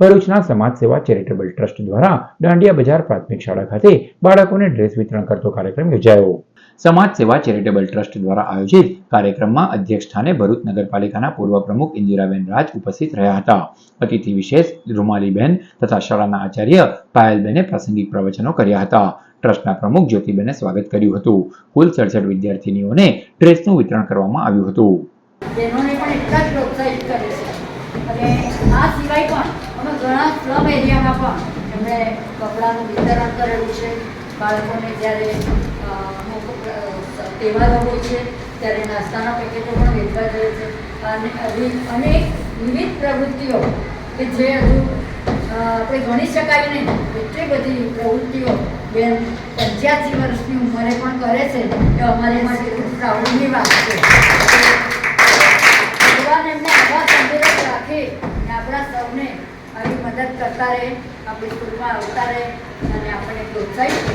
ભરૂચના સમાજ સેવા ચેરિટેબલ ટ્રસ્ટ દ્વારા દાંડિયા બજાર પ્રાથમિક શાળા ખાતે બાળકોને ડ્રેસ વિતરણ કરતો કાર્યક્રમ યોજાયો. સમાજ સેવા ચેરિટેબલ ટ્રસ્ટ દ્વારા આયોજિત કાર્યક્રમમાં અધ્યક્ષ સ્થાને ભરૂચ નગરપાલિકાના પૂર્વ પ્રમુખ ઇન્દિરાબેન રાજ ઉપસ્થિત રહ્યા હતા. અતિથિ વિશેષ રૂમાલીબેન તથા શાળાના આચાર્ય પાયલબેને પ્રાસંગિક પ્રવચનો કર્યા હતા. ટ્રસ્ટના પ્રમુખ જ્યોતિબેને સ્વાગત કર્યું હતું. કુલ સડસઠ વિદ્યાર્થીનીઓને ડ્રેસનું વિતરણ કરવામાં આવ્યું હતું. પણ એટલા જ પ્રોત્સાહિત કરે છે. અને આ સિવાય પણ અમે ઘણા સ્લમ એરિયામાં પણ એમણે કપડાનું વિતરણ કરેલું છે. બાળકોને જ્યારે અમુક તહેવારો હોય છે, ત્યારે નાસ્તાના પેકેટો પણ વેચવા જાય છે. અને અનેક વિવિધ પ્રવૃત્તિઓ કે જે હજુ આપણે ગણી શકાય નહીં, એટલી બધી પ્રવૃત્તિઓ બેન પંચ્યાસી વર્ષની ઉંમરે પણ કરે છે. એ અમારે માટે આપણા આવી મદદ કરતા રહે આપણી સ્કૂલમાં આવતા રહે અને આપણને પ્રોત્સાહિત